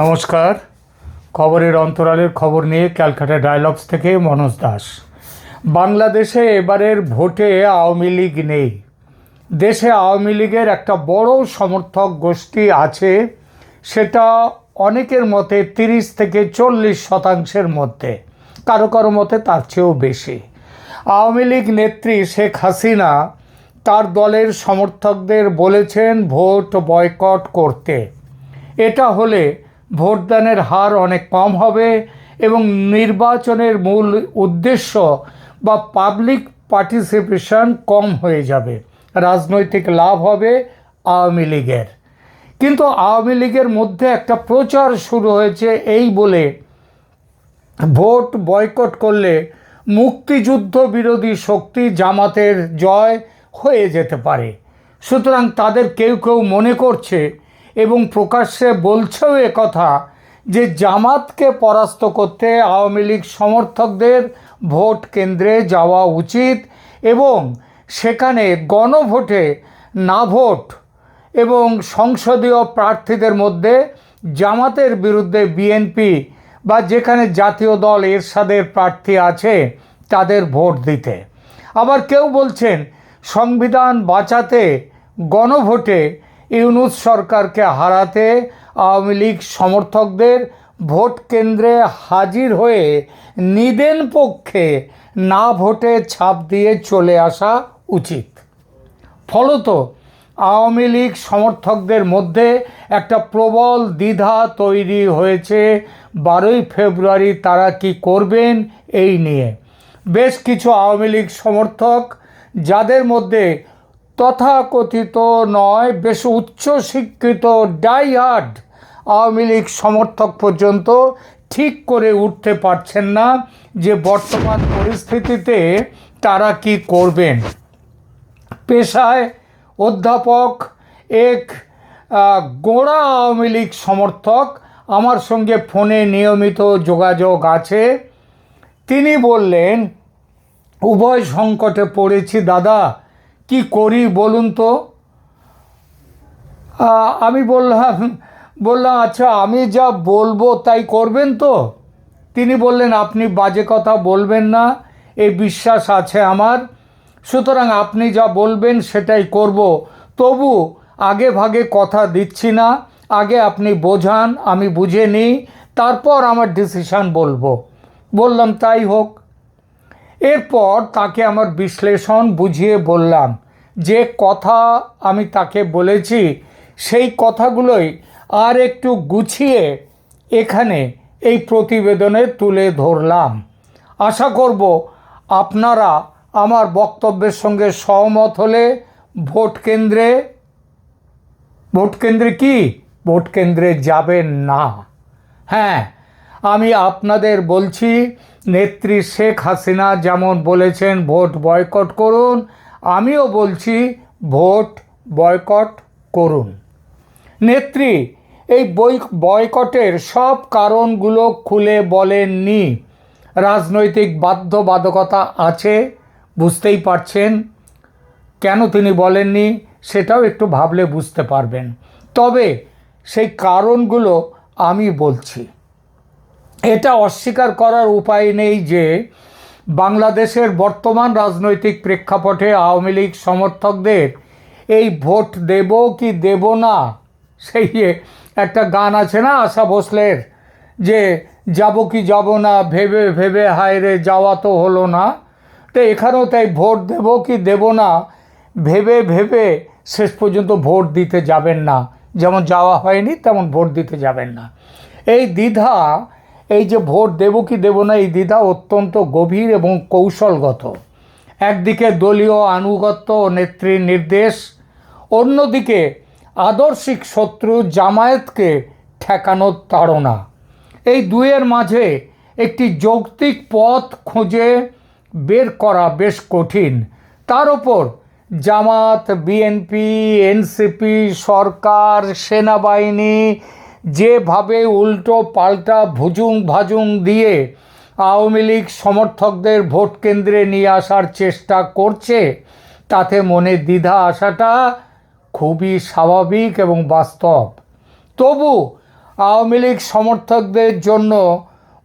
নমস্কার। খবরের অন্তরালের খবর নিয়ে ক্যালকাটা ডায়ালগস থেকে মনোজ দাস। বাংলাদেশে এবারের ভোটে আওয়ামী লীগ নেই। দেশে আওয়ামী লীগের একটা বড় সমর্থক গোষ্ঠী আছে, সেটা অনেকের মতে তিরিশ থেকে চল্লিশ শতাংশের মধ্যে। কারও কারও মতে তার চেয়েও বেশি। আওয়ামী লীগ নেত্রী শেখ হাসিনা তার দলের সমর্থকদের বলেছেন, ভোট বয়কট করতে। এটা হলে ভোটদানের হার অনেক কম হবে এবং নির্বাচনের মূল উদ্দেশ্য বা পাবলিক পার্টিসিপেশন কম হয়ে যাবে। রাজনৈতিক লাভ হবে আওয়ামী লীগের। কিন্তু আওয়ামী লীগের মধ্যে একটা প্রচার শুরু হয়েছে এই বলে, ভোট বয়কট করলে মুক্তিযুদ্ধ বিরোধী শক্তি জামাতের জয় হয়ে যেতে পারে। সুতরাং তাদের কেউ কেউ মনে করছে এবং প্রকাশ্যে বলছেও কথা যে জামাতকে পরাস্ত করতে আওয়ামী লীগ সমর্থকদের ভোট কেন্দ্রে যাওয়া উচিত এবং সেখানে গণভোটে না ভোট এবং সংসদীয় প্রার্থীদের মধ্যে জামাতের বিরুদ্ধে বিএনপি বা যেখানে জাতীয় দল এরশাদের প্রার্থী আছে তাদের ভোট দিতে। আবার কেউ বলছেন, সংবিধান বাঁচাতে গণভোটে ইউনুস সরকারকে হারাতে আওয়ামী লীগ সমর্থকদের ভোট কেন্দ্রে হাজির হয়ে নিদেন পক্ষে না ভোটে ছাপ দিয়ে চলে আসা উচিত। ফলত আওয়ামী লীগ সমর্থকদের মধ্যে একটা প্রবল দ্বিধা তৈরি হয়েছে। বারোই ফেব্রুয়ারি তারা কি করবেন এই নিয়ে। বেশ কিছু আওয়ামী লীগ সমর্থক যাদের মধ্যে তথাকথিত নয়, বেশ উচ্চ শিক্ষিত ডাইহার্ড আওয়ামী লীগ সমর্থক পর্যন্ত ঠিক করে উঠতে পারছেন না যে বর্তমান পরিস্থিতিতে তারা কি করবেন। পেশায় অধ্যাপক, এক গোড়া আওয়ামী লীগ সমর্থক, আমার সঙ্গে ফোনে নিয়মিত যোগাযোগ আছে। তিনি বললেন, উভয় সংকটে পড়েছি দাদা কি করি বলুন তো? আমি বললাম বললাম আচ্ছা আমি যা বলব তাই করবেন তো? তিনি বললেন, আপনি বাজে কথা বলবেন না এই বিশ্বাস আছে আমার। সুতরাং আপনি যা বলবেন সেটাই করব। তবু আগে ভাগে কথা দিচ্ছি না, আগে আপনি বোঝান, আমি বুঝে নিই, তারপর আমার ডিসিশান বলব। বললাম, তাই হোক। এরপর তাকে আমার বিশ্লেষণ বুঝিয়ে বললাম যে কথা আমি তাকে বলেছি, সেই কথাগুলোই আর একটু গুছিয়ে এখানে এই প্রতিবেদনে তুলে ধরলাম। আশা করব আপনারা আমার বক্তব্যের সঙ্গে সহমত হলে ভোট কেন্দ্রে ভোট কেন্দ্রে কি? ভোট কেন্দ্রে যাবেন না। হ্যাঁ আমি আপনাদের বলছি, নেত্রী শেখ হাসিনা যেমন বলেছেন, ভোট বয়কট করুন আমিও বলছি ভোট, বয়কট করুন। নেত্রী, এই বই, বয়কটের সব কারণগুলো খুলে বলেননি। রাজনৈতিক বাধ্যবাধকতা আছে, বুঝতেই পারছেন। কেন তিনি বলেননি সেটাও একটু ভাবলে বুঝতে পারবেন। তবে সেই কারণগুলো আমি বলছি। এটা অস্বীকার করার উপায় নেই যে বাংলাদেশের বর্তমান রাজনৈতিক প্রেক্ষাপটে আওয়ামী লীগ সমর্থকদের এই ভোট দেব কি দেব না, সেই একটা গান আছে না আশা ভোসলের, যে যাব কি যাব না, ভেবে ভেবে হায় রে যাওয়া তো হলো না। তো এখানেও তাই ভোট দেব কি দেব না, ভেবে ভেবে শেষ পর্যন্ত ভোট দিতে যাবেন না। যেমন যাওয়া হয়নি, তেমন ভোট দিতে যাবেন না। এই দ্বিধা এই যে ভোট দেব কি দেব না, এই দ্বিধা অত্যন্ত গভীর এবং কৌশলগত। একদিকে দলীয় আনুগত্য ও নেত্রীর নির্দেশ, অন্যদিকে আদর্শিক শত্রু জামায়াতকে ঠেকানোর তাড়না এই দুয়ের মাঝে একটি যৌক্তিক পথ খুঁজে বের করা বেশ কঠিন। তার ওপর জামাত, বিএনপি, এনসিপি, সরকার, সেনাবাহিনী যেভাবে উল্টো পাল্টা ভুজুং ভাজুং দিয়ে আওয়ামী লীগ সমর্থকদের ভোট কেন্দ্রে নিয়ে আসার চেষ্টা করছে, তাতে মনে দ্বিধা আসাটা খুবই স্বাভাবিক এবং বাস্তব। তবু আওয়ামী লীগ সমর্থকদের জন্য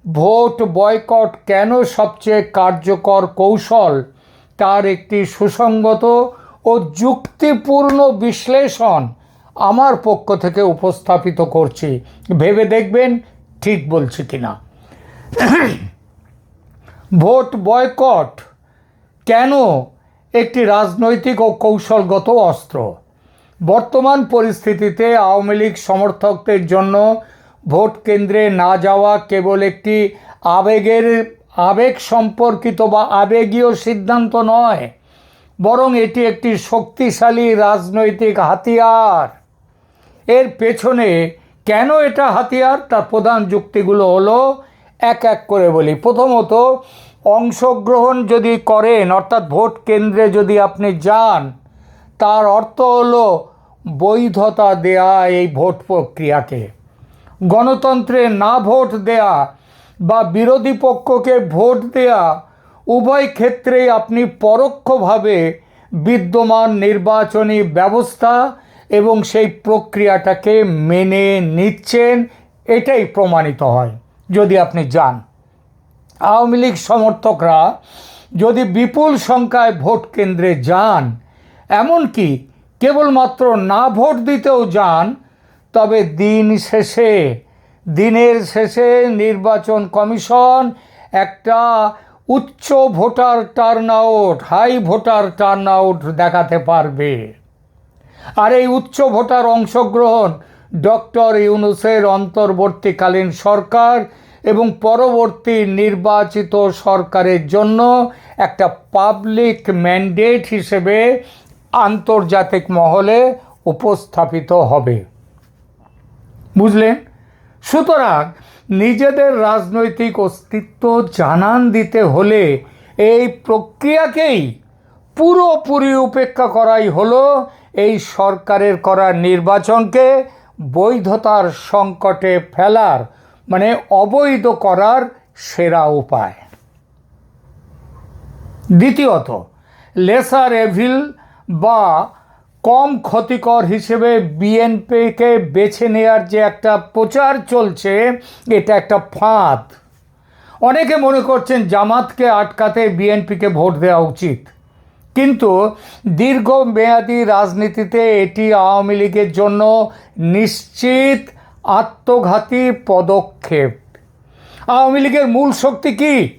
ভোট বয়কট কেন সবচেয়ে কার্যকর কৌশল? তার একটি সুসংগত ও যুক্তিপূর্ণ বিশ্লেষণ আমার পক্ষ থেকে উপস্থাপিত করছি। ভেবে দেখবেন ঠিক বলছি কিনা। ভোট বয়কট কেন একটি রাজনৈতিক ও কৌশলগত অস্ত্র? বর্তমান পরিস্থিতিতে আওয়ামী লীগ সমর্থকদের জন্য ভোট কেন্দ্রে না যাওয়া কেবল একটি আবেগের, আবেগ সম্পর্কিত বা আবেগীয় সিদ্ধান্ত নয়, বরং এটি একটি শক্তিশালী রাজনৈতিক হাতিয়ার। এর পেছনে কেন এটা হাতিয়ার? তার প্রধান যুক্তিগুলো হলো এক এক করে বলি। প্রথমত, অংশগ্রহণ যদি করেন, অর্থাৎ ভোট কেন্দ্রে যদি আপনি যান, তার অর্থ হলো বৈধতা দেয়া এই ভোট প্রক্রিয়াকে। গণতন্ত্রে না ভোট দেয়া বা বিরোধী পক্ষকে ভোট দেয়া, উভয় ক্ষেত্রেই আপনি পরোক্ষভাবে বিদ্যমান নির্বাচনী ব্যবস্থা এবং সেই প্রক্রিয়াটাকে মেনে নিচ্ছেন, এটাই প্রমাণিত হয়, যদি আপনি যান। আওয়ামী লীগ সমর্থকরা যদি বিপুল সংখ্যায় ভোট কেন্দ্রে যান, এমনকি কেবলমাত্র না ভোট দিতেও যান, তবে দিন শেষে, দিনের শেষে নির্বাচন কমিশন একটা উচ্চ voter turnout high voter turnout দেখাতে পারবে। আর এই উচ্চ ভোটার অংশগ্রহণ ডক্টর ইউনুসের অন্তর্বর্তীকালীন সরকার এবং পরবর্তী নির্বাচিত সরকারের জন্য একটা পাবলিক ম্যান্ডেট হিসেবে আন্তর্জাতিক মহলে উপস্থাপিত হবে। বুঝলেন? সুতরাং নিজেদের রাজনৈতিক অস্তিত্ব জানান দিতে হলে এই প্রক্রিয়াকেই পুরোপুরি উপেক্ষা করাই হলো এই সরকারের করা নির্বাচনকে বৈধতার সংকটে ফেলার মানে অবৈধ করার সেরা উপায়। দ্বিতীয়ত, লেসার এভিল বা কম ক্ষতিকর হিসেবে বিএনপিকে বেছে নেওয়ার যে একটা প্রচার চলছে, এটা একটা ফাঁদ। অনেকে মনে করছেন জামাতকে আটকাতে বিএনপিকে ভোট দেওয়া উচিত। কিন্তু দীর্ঘ দীর্ঘমেয়াদী রাজনীতিতে এটি আওয়ামী লীগের জন্য নিশ্চিত আত্মঘাতী পদক্ষেপ। আওয়ামী লীগের মূল শক্তি কি?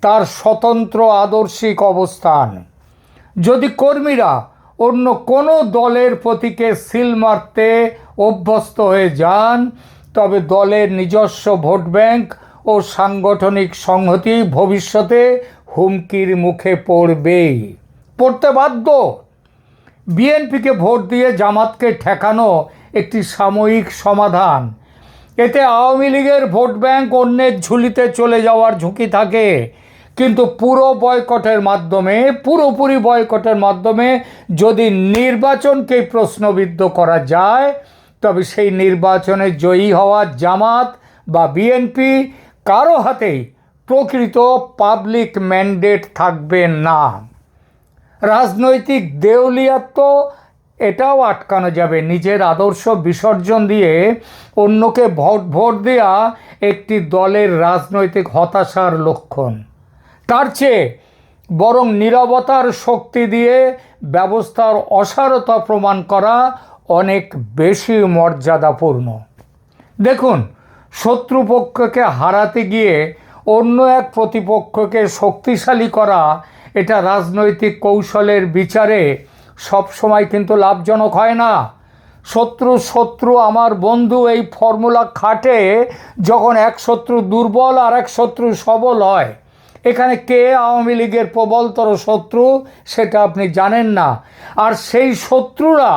তার স্বতন্ত্র আদর্শিক অবস্থান। যদি কর্মীরা অন্য কোনো দলের প্রতীকে সিল মারতে অভ্যস্ত হয়ে যান, তবে দলের নিজস্ব ভোট ব্যাংক ও সাংগঠনিক সংহতি ভবিষ্যতে হুমকির মুখে পড়বেই। পড়তে বাধ্য। বিএনপিকে ভোট দিয়ে জামাতকে ঠেকানো একটি সাময়িক সমাধান। এতে আওয়ামী লীগের ভোট ব্যাংক অন্যের ঝুলিতে চলে যাওয়ার ঝুঁকি থাকে। কিন্তু পুরো বয়কটের মাধ্যমে, পুরোপুরি বয়কটের মাধ্যমে যদি নির্বাচনকে প্রশ্নবিদ্ধ করা যায়, তবে সেই নির্বাচনে জয়ী হওয়া জামাত বা বিএনপি কারও হাতেই প্রকৃত পাবলিক ম্যান্ডেট থাকবে না। রাজনৈতিক দেউলিয়াত্ব, এটাও আটকানো যাবে। নিজের আদর্শ বিসর্জন দিয়ে অন্যকে ভোট ভোট দেওয়া একটি দলের রাজনৈতিক হতাশার লক্ষণ। তার চেয়ে বরং নিরবতার শক্তি দিয়ে ব্যবস্থার অসারতা প্রমাণ করা অনেক বেশি মর্যাদাপূর্ণ। দেখুন, শত্রুপক্ষকে হারাতে গিয়ে অন্য এক প্রতিপক্ষকে শক্তিশালী করা এটা রাজনৈতিক কৌশলের বিচারে সবসময় কিন্তু লাভজনক হয় না। শত্রু শত্রু আমার বন্ধু এই ফর্মুলা খাটে যখন এক শত্রু দুর্বল আর এক শত্রু সবল হয়। এখানে কে আওয়ামী লীগের প্রবলতর শত্রু সেটা আপনি জানেন না। আর সেই শত্রুরা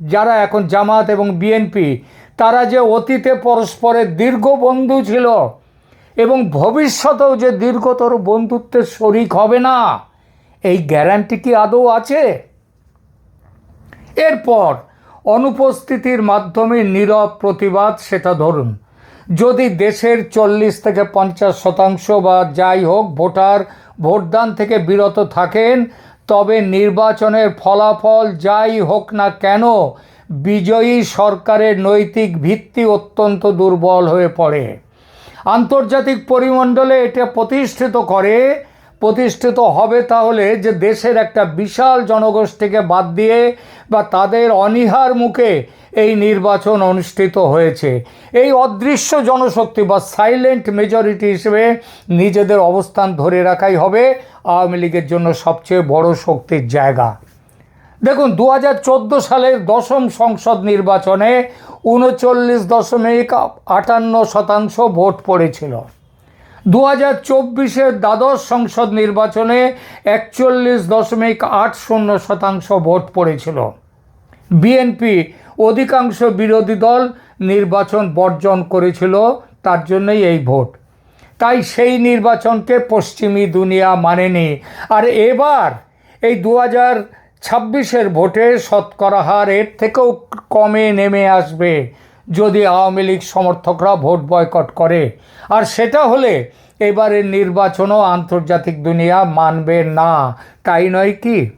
যারা এখন জামাত এবং বিএনপি, তারা যে অতীতে পরস্পরের দীর্ঘ বন্ধু ছিল এবং ভবিষ্যতেও যে দীর্ঘতর বন্ধুত্বের শরিক হবে না, এই গ্যারান্টি কি আদৌ আছে? এরপর অনুপস্থিতির মাধ্যমে নীরব প্রতিবাদ, সেটা ধরুন, যদি দেশের চল্লিশ থেকে পঞ্চাশ শতাংশ বা যাই হোক ভোটার ভোটদান থেকে বিরত থাকেন, তবে নির্বাচনের ফলাফল যাই হোক না কেন, বিজয়ী সরকারের নৈতিক ভিত্তি অত্যন্ত দুর্বল হয়ে পড়ে। আন্তর্জাতিক পরিমণ্ডলে এটা প্রতিষ্ঠিত করে, প্রতিষ্ঠিত হবে তাহলে যে দেশের একটা বিশাল জনগোষ্ঠীকে বাদ দিয়ে বা তাদের অনীহার মুখে এই নির্বাচন অনুষ্ঠিত হয়েছে। এই অদৃশ্য জনশক্তি বা সাইলেন্ট মেজরিটি হিসেবে নিজেদের অবস্থান ধরে রাখাই হবে আওয়ামী লীগের জন্য সবচেয়ে বড় শক্তির জায়গা। দেখুন দু হাজার চোদ্দ সালের দশম সংসদ নির্বাচনে উনচল্লিশ দশমিক আটান্ন শতাংশ ভোট পড়েছিল। দু হাজার চব্বিশের দ্বাদশ সংসদ নির্বাচনে একচল্লিশ দশমিক আট শূন্য শতাংশ ভোট পড়েছিল। বিএনপি অধিকাংশ বিরোধী দল নির্বাচন বর্জন করেছিল, তার জন্যই এই ভোট। তাই সেই নির্বাচনকে পশ্চিমী দুনিয়া মানেনি। আর এবার এই দু হাজার ছাব্বিশের ভোটে শতকরা হার এর থেকেও কমে নেমে আসবে যদি আওয়ামী লীগ সমর্থকরা ভোট বয়কট করে। আর সেটা হলে এবারের নির্বাচনও আন্তর্জাতিক দুনিয়া মানবে না, তাই নয় কি?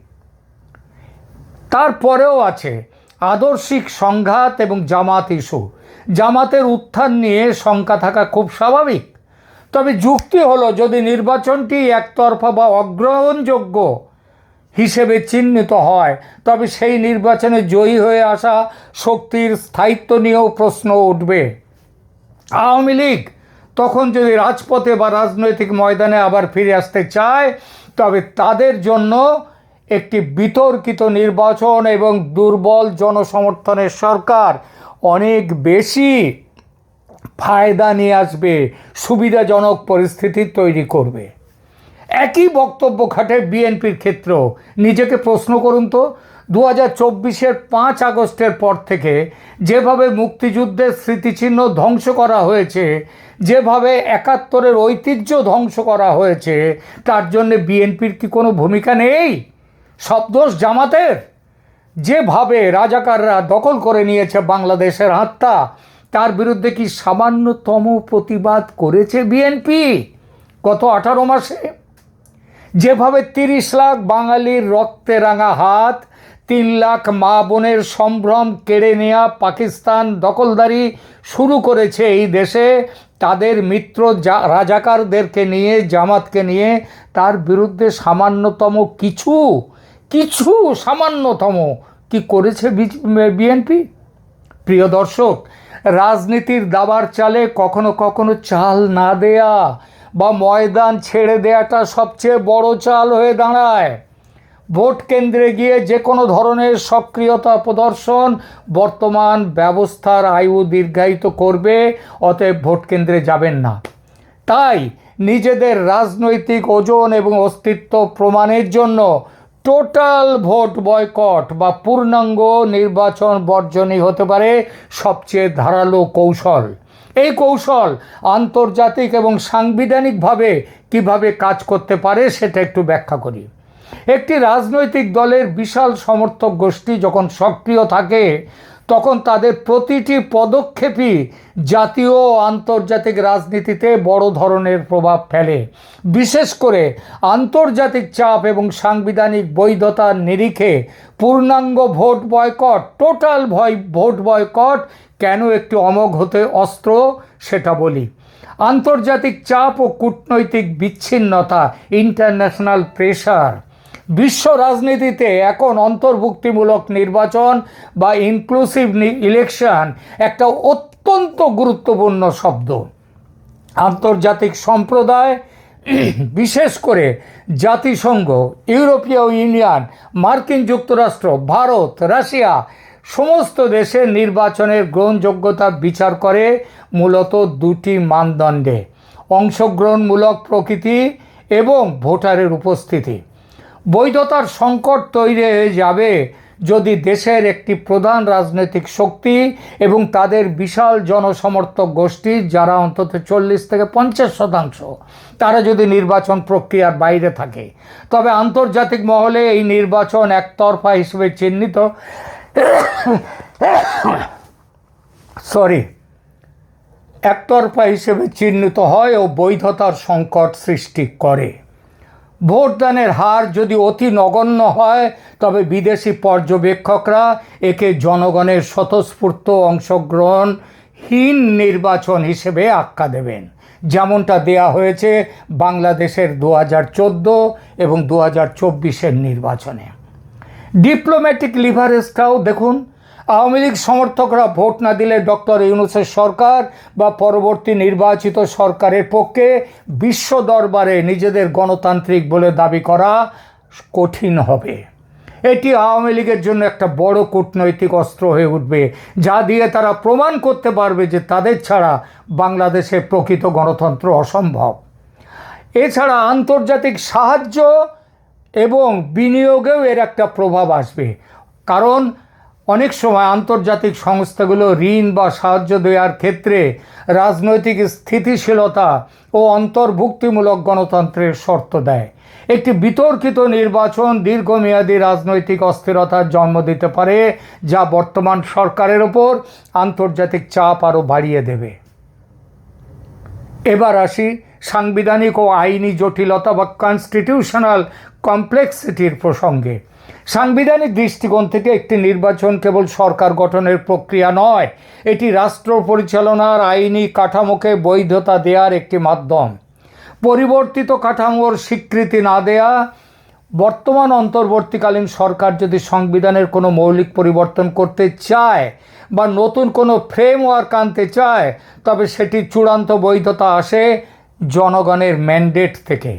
তারপরেও আছে আদর্শিক সংঘাত এবং জামাত ইস্যু। জামাতের উত্থান নিয়ে শঙ্কা থাকা খুব স্বাভাবিক। তবে যুক্তি হলো যদি নির্বাচনটি একতরফা বা অগ্রহণযোগ্য হিসেবে চিহ্নিত হয়। তবে সেই নির্বাচনে জয়ী হয়ে আসা শক্তির স্থায়িত্ব নিয়েও প্রশ্ন উঠবে। আওয়ামী লীগ তখন যদি রাজপথে বা রাজনৈতিক ময়দানে আবার ফিরে আসতে চায়, তবে তাদের জন্য একটি বিতর্কিত নির্বাচন এবং দুর্বল জনসমর্থনের সরকার অনেক বেশি ফায়দা নিয়ে আসবে, সুবিধাজনক পরিস্থিতি তৈরি করবে। একই বক্তব্য খাটে বিএনপির ক্ষেত্রেও নিজেকে প্রশ্ন করুন তো দু হাজার চব্বিশের পাঁচ আগস্টের পর থেকে যেভাবে মুক্তিযুদ্ধের স্মৃতিচিহ্ন ধ্বংস করা হয়েছে, যেভাবে একাত্তরের ঐতিহ্য ধ্বংস করা হয়েছে, তার জন্যে বিএনপির কি কোনো ভূমিকা নেই? সব দোষ জামাতের। যেভাবে রাজাকাররা দখল করে নিয়েছে বাংলাদেশের আত্মা, তার বিরুদ্ধে কি সামান্যতম প্রতিবাদ করেছে বিএনপি? গত আঠারো মাসে যেভাবে তিরিশ লাখ বাঙালির রক্তে রাঙা হাত, তিন লাখ মা বোনের সম্ভ্রম কেড়ে নেওয়া পাকিস্তান দখলদারি শুরু করেছে এই দেশে, তাদের মিত্র রাজাকারদেরকে নিয়ে, জামাতকে নিয়ে তার বিরুদ্ধে সামান্যতম কিছু কিছু সামান্যতম কি করেছে বিএনপি? প্রিয় দর্শক, রাজনীতির দাবার চালে কখনো কখনো চাল না দেয়া বা ময়দান ছেড়ে দেওয়াটা সবচেয়ে বড় চাল হয়ে দাঁড়ায়। ভোট কেন্দ্রে গিয়ে যে কোনো ধরনের সক্রিয়তা প্রদর্শন বর্তমান ব্যবস্থার আয়ু দীর্ঘায়িত করবে, অতএব ভোট কেন্দ্রে যাবেন না। তাই নিজেদের রাজনৈতিক ওজন এবং অস্তিত্ব প্রমাণের জন্য টোটাল ভোট বয়কট বা পূর্ণাঙ্গ নির্বাচন বর্জনই হতে পারে সবচেয়ে ধারালো কৌশল। এই কৌশল আন্তর্জাতিক এবং সাংবিধানিকভাবে কীভাবে কাজ করতে পারে সেটা একটু ব্যাখ্যা করি। একটি রাজনৈতিক দলের বিশাল সমর্থক গোষ্ঠী যখন সক্রিয় থাকে তখন তাদের প্রতিটি পদক্ষেপই জাতীয় ও আন্তর্জাতিক রাজনীতিতে বড় ধরনের প্রভাব ফেলে। বিশেষ করে আন্তর্জাতিক চাপ এবং সাংবিধানিক বৈধতার নিরিখে পূর্ণাঙ্গ ভোট বয়কট, টোটাল ভয় ভোট বয়কট কেন একটি অমোঘ হতে অস্ত্র সেটা বলি। আন্তর্জাতিক চাপ ও কূটনৈতিক বিচ্ছিন্নতা ইন্টারন্যাশনাল প্রেশার বিশ্ব রাজনীতিতে এখন অন্তর্ভুক্তিমূলক নির্বাচন বা ইনক্লুসিভ ইলেকশন একটা অত্যন্ত গুরুত্বপূর্ণ শব্দ। আন্তর্জাতিক সম্প্রদায়, বিশেষ করে জাতিসংঘ, ইউরোপীয় ইউনিয়ন, মার্কিন যুক্তরাষ্ট্র, ভারত, রাশিয়া সমস্ত দেশের নির্বাচনের গ্রহণযোগ্যতা বিচার করে মূলত দুটি মানদণ্ডে। অংশগ্রহণমূলক প্রকৃতি এবং ভোটারের উপস্থিতি। বৈধতার সংকট তৈরি হয়ে যাবে যদি দেশের একটি প্রধান রাজনৈতিক শক্তি এবং তাদের বিশাল জনসমর্থক গোষ্ঠী, যারা অন্তত চল্লিশ থেকে পঞ্চাশ শতাংশ, তারা যদি নির্বাচন প্রক্রিয়ার বাইরে থাকে। তবে আন্তর্জাতিক মহলে এই নির্বাচন একতরফা হিসেবে চিহ্নিত। সরি। একতরফা হিসেবে চিহ্নিত হয় ও বৈধতার সংকট সৃষ্টি করে। ভোটদানের হার যদি অতি নগণ্য হয়, তবে বিদেশি পর্যবেক্ষকরা একে জনগণের স্বতঃস্ফূর্ত অংশগ্রহণহীন নির্বাচন হিসেবে আখ্যা দেবেন। যেমনটা দেয়া হয়েছে বাংলাদেশের দু হাজার চোদ্দ এবং দু হাজার চব্বিশের নির্বাচনে। ডিপ্লোম্যাটিক লিভারেজটাও দেখুন আওয়ামী লীগ সমর্থকরা ভোট না দিলে ডক্টর ইউনুসের সরকার বা পরবর্তী নির্বাচিত সরকারের পক্ষে বিশ্ব দরবারে নিজেদের গণতান্ত্রিক বলে দাবি করা কঠিন হবে। এটি আওয়ামী লীগের জন্য একটা বড় কূটনৈতিক অস্ত্র হয়ে উঠবে, যা দিয়ে তারা প্রমাণ করতে পারবে যে তাদের ছাড়া বাংলাদেশে প্রকৃত গণতন্ত্র অসম্ভব। এছাড়া আন্তর্জাতিক সাহায্য এবং বিনিয়োগেও এর একটা প্রভাব আসবে, কারণ অনেক সময় আন্তর্জাতিক সংস্থাগুলো ঋণ বা সাহায্য দেওয়ার ক্ষেত্রে রাজনৈতিক স্থিতিশীলতা ও অন্তর্ভুক্তিমূলক গণতন্ত্রের শর্ত দেয়। একটি বিতর্কিত নির্বাচন দীর্ঘমেয়াদী রাজনৈতিক অস্থিরতার জন্ম দিতে পারে, যা বর্তমান সরকারের ওপর আন্তর্জাতিক চাপ আরও বাড়িয়ে দেবে। এবার আসি সাংবিধানিক ও আইনি জটিলতা বা কনস্টিটিউশনাল কমপ্লেক্সিটির প্রসঙ্গে। সাংবিধানিক দৃষ্টিকোণ থেকে একটি নির্বাচন কেবল সরকার গঠনের প্রক্রিয়া নয়, এটি রাষ্ট্র পরিচালনার আইনি কাঠামোকে বৈধতা দেওয়ার একটি মাধ্যম। পরিবর্তিত কাঠামোর স্বীকৃতি না দেয়া, বর্তমান অন্তর্বর্তীকালীন সরকার যদি সংবিধানের কোনো মৌলিক পরিবর্তন করতে চায় বা নতুন কোনো ফ্রেমওয়ার্ক আনতে চায়, তবে সেটি চূড়ান্ত বৈধতা আসে জনগণের ম্যান্ডেট থেকে।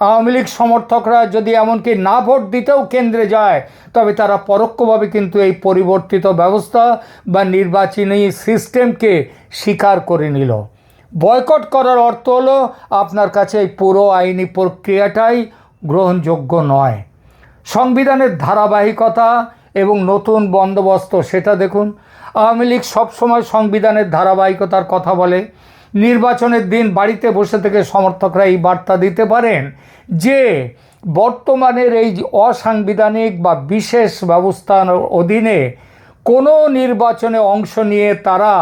আওয়ামী লীগ সমর্থকরা যদি এমনকি না ভোট দিতেও কেন্দ্রে যায়, তবে তারা পরোক্ষভাবে কিন্তু এই পরিবর্তিত ব্যবস্থা বা নির্বাচনী সিস্টেমকে স্বীকার করে নিল। বয়কট করার অর্থ হলো, আপনার কাছে এই পুরো আইনি প্রক্রিয়াটাই গ্রহণযোগ্য নয়। সংবিধানের ধারাবাহিকতা এবং নতুন বন্দোবস্ত, সেটা দেখুন। আওয়ামী লীগ সবসময় সংবিধানের ধারাবাহিকতার কথা বলে। নির্বাচনের দিন বাড়িতে বসে থেকে সমর্থকরা এই বার্তা দিতে পারেন যে, বর্তমানের এই অসাংবিধানিক বা বিশেষ ব্যবস্থার অধীনে কোনো নির্বাচনে অংশ নিয়ে তারা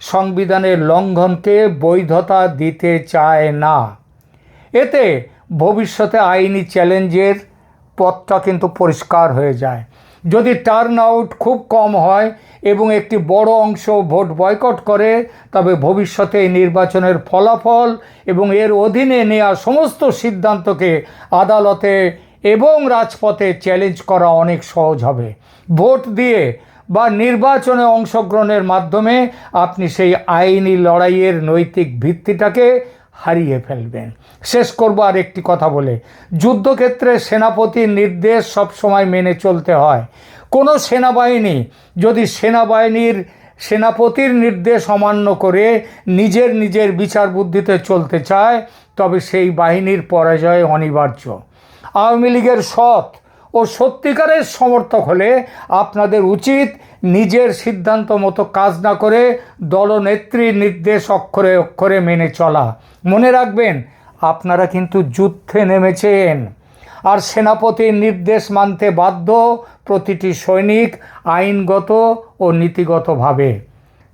সংবিধানের লঙ্ঘনকে বৈধতা দিতে চায় না। এতে ভবিষ্যতে আইনি চ্যালেঞ্জের পথটা কিন্তু পরিষ্কার হয়ে যায়। যদি টার্ন আউট খুব কম হয় এবং একটি বড় অংশ ভোট বয়কট করে, তবে ভবিষ্যতে এই নির্বাচনের ফলাফল এবং এর অধীনে নেওয়া সমস্ত সিদ্ধান্তকে আদালতে এবং রাজপথে চ্যালেঞ্জ করা অনেক সহজ হবে। ভোট দিয়ে বা নির্বাচনে অংশগ্রহণের মাধ্যমে আপনি সেই আইনি লড়াইয়ের নৈতিক ভিত্তিটাকে হারিয়ে ফেলবেন। শেষ করব আর একটি কথা বলে। যুদ্ধক্ষেত্রে সেনাপতির নির্দেশ সবসময় মেনে চলতে হয়। কোনো সেনাবাহিনী যদি সেনাবাহিনীর সেনাপতির নির্দেশ অমান্য করে নিজের নিজের বিচার বুদ্ধিতে চলতে চায়, তবে সেই বাহিনীর পরাজয় অনিবার্য। আওয়ামী লীগের সৎ ও সত্যিকারের সমর্থক হলে আপনাদের উচিত নিজের সিদ্ধান্ত মতো কাজ না করে দলনেত্রীর নির্দেশ অক্ষরে অক্ষরে মেনে চলা। মনে রাখবেন, আপনারা কিন্তু যুদ্ধে নেমেছেন। আর সেনাপতির নির্দেশ মানতে বাধ্য প্রতিটি সৈনিক আইনগত ও নীতিগতভাবে।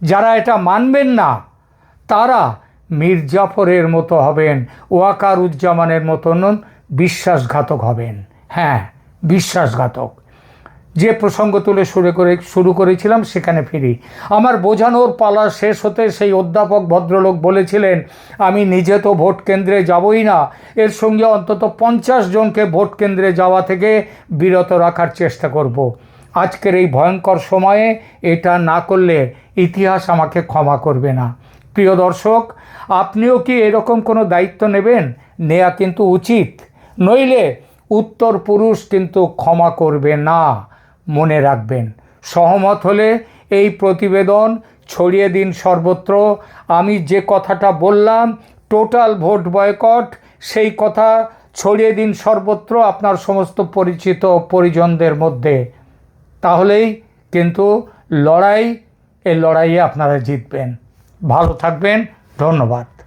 যারা এটা মানবেন না, তারা মীর জাফরের মতো হবেন ওয়াকার উজ্জামানের মতন বিশ্বাসঘাতক হবেন। হ্যাঁ। বিশ্বাসঘাতক। যে প্রসঙ্গ তুলে শুরু করে, শুরু করেছিলাম সেখানে ফিরি। আমার বোঝানোর পালা শেষ হতে সেই অধ্যাপক ভদ্রলোক বলেছিলেন, আমি নিজে তো ভোট কেন্দ্রে যাবই না। এর সঙ্গে অন্তত পঞ্চাশ জনকে ভোট কেন্দ্রে যাওয়া থেকে বিরত রাখার চেষ্টা করব। আজকের এই ভয়ঙ্কর সময়ে এটা না করলে ইতিহাস আমাকে ক্ষমা করবে না। প্রিয় দর্শক, আপনিও কি এরকম কোনো দায়িত্ব নেবেন? নেওয়া কিন্তু উচিত। নইলে উত্তর পুরুষ কিন্তু ক্ষমা করবে না, মনে রাখবেন। সহমত হলে এই প্রতিবেদন ছড়িয়ে দিন সর্বত্র। আমি যে কথাটা বললাম, টোটাল ভোট বয়কট, সেই কথা ছড়িয়ে দিন সর্বত্র আপনার সমস্ত পরিচিত পরিজনদের মধ্যে। তাহলেই কিন্তু লড়াই এই লড়াইয়ে আপনারা জিতবেন। ভালো থাকবেন, ধন্যবাদ।